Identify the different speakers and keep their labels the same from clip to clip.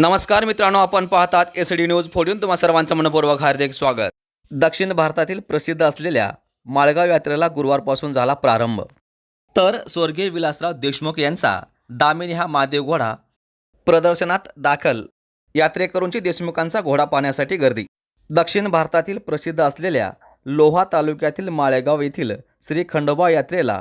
Speaker 1: नमस्कार मित्रांनो आपण पाहतात एस डी न्यूज फोडून तुम्हा सर्वांचं मनपूर्वक हार्दिक स्वागत. दक्षिण भारतातील प्रसिद्ध असलेल्या माळगाव यात्रेला गुरुवारपासून झाला प्रारंभ. तर स्वर्गीय विलासराव देशमुख यांचा दामिनी हा महादेव घोडा प्रदर्शनात दाखल. यात्रेकरूंची देशमुखांचा घोडा पाहण्यासाठी गर्दी. दक्षिण भारतातील प्रसिद्ध असलेल्या लोहा तालुक्यातील माळेगाव येथील श्री खंडोबा यात्रेला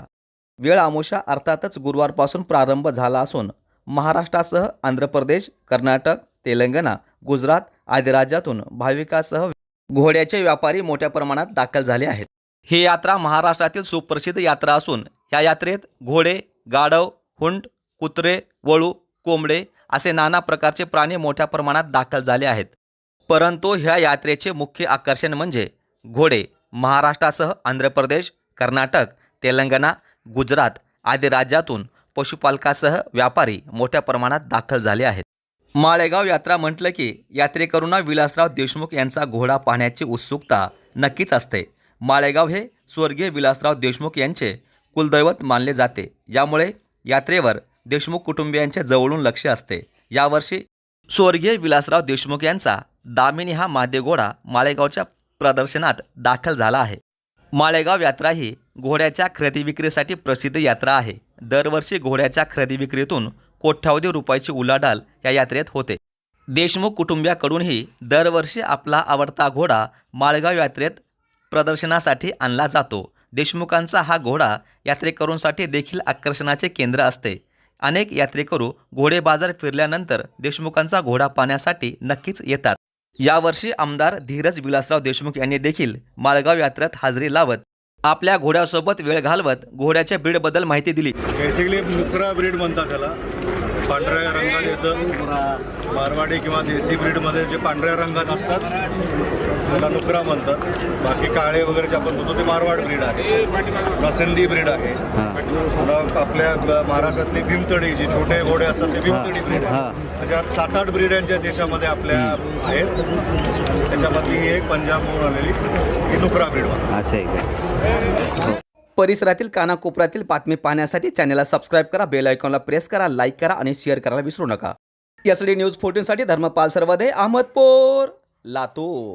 Speaker 1: वेळ आमुषा अर्थातच गुरुवारपासून प्रारंभ झाला असून महाराष्ट्रासह आंध्र प्रदेश कर्नाटक तेलंगणा गुजरात आदी राज्यातून भाविकासह घोड्याचे व्यापारी मोठ्या प्रमाणात दाखल झाले आहेत. ही यात्रा महाराष्ट्रातील सुप्रसिद्ध यात्रा असून या यात्रेत घोडे गाढव हुंड कुत्रे वळू कोंबडे असे नाना प्रकारचे प्राणी मोठ्या प्रमाणात दाखल झाले आहेत. परंतु ह्या यात्रेचे मुख्य आकर्षण म्हणजे घोडे महाराष्ट्रासह आंध्र प्रदेश कर्नाटक तेलंगणा गुजरात आदी राज्यातून पशुपालकासह व्यापारी मोठ्या प्रमाणात दाखल झाले आहेत. माळेगाव यात्रा म्हटलं की यात्रेकरूंना विलासराव देशमुख यांचा घोडा पाहण्याची उत्सुकता नक्कीच असते. माळेगाव हे स्वर्गीय विलासराव देशमुख यांचे कुलदैवत मानले जाते. यामुळे यात्रेवर देशमुख कुटुंबियांचे जवळून लक्ष असते. यावर्षी स्वर्गीय विलासराव देशमुख यांचा दामिनी हा मादे घोडा माळेगावच्या प्रदर्शनात दाखल झाला आहे. माळेगाव यात्रा ही घोड्याच्या खरेदी विक्रीसाठी प्रसिद्ध यात्रा आहे. दरवर्षी घोड्याच्या खरेदी विक्रीतून कोट्यावधी रुपयाची उलाढाल या यात्रेत होते. देशमुख कुटुंबियाकडूनही दरवर्षी आपला आवडता घोडा माळगाव यात्रेत प्रदर्शनासाठी आणला जातो. देशमुखांचा हा घोडा यात्रेकरूंसाठी देखील आकर्षणाचे केंद्र असते. अनेक यात्रेकरू घोडे बाजार फिरल्यानंतर देशमुखांचा घोडा पाहण्यासाठी नक्कीच येतात. यावर्षी आमदार धीरज विलासराव देशमुख यांनी देखील माळगाव यात्रेत हजेरी लावत आपल्या घोड्यासोबत वेळ घालवत घोड्याच्या ब्रीडबद्दल माहिती दिली.
Speaker 2: बेसिकली मुकरा ब्रीड म्हणतात त्याला. पांढऱ्या रंगात येतं. मारवाडी किंवा देसी ब्रीडमध्ये जे पांढऱ्या रंगात असतात त्याला नुकरा म्हणतात. बाकी काळे वगैरे जे आपण म्हणतो ते मारवाड ब्रीड आहे. प्रसिंधी ब्रीड आहे. आपल्या महाराष्ट्रातली भीमतडी जी छोटे घोडे असतात ते भीमतडी ब्रीड आहे. अशा सात आठ ब्रीड यांच्या देशामध्ये आपल्या आहेत. त्याच्यामधली ही एक पंजाबहून आलेली ही नुकरा ब्रीड
Speaker 3: असं आहे
Speaker 1: परिसरातील कानाकोपऱ्यातील बातमी पाहण्यासाठी चॅनलला सबस्क्राईब करा बेल आयकॉनला प्रेस करा लाईक करा आणि शेअर करायला विसरू नका. एस डी न्यूज फोर्टीनसाठी धर्मपाल सर्वदे अहमदपूर लातूर.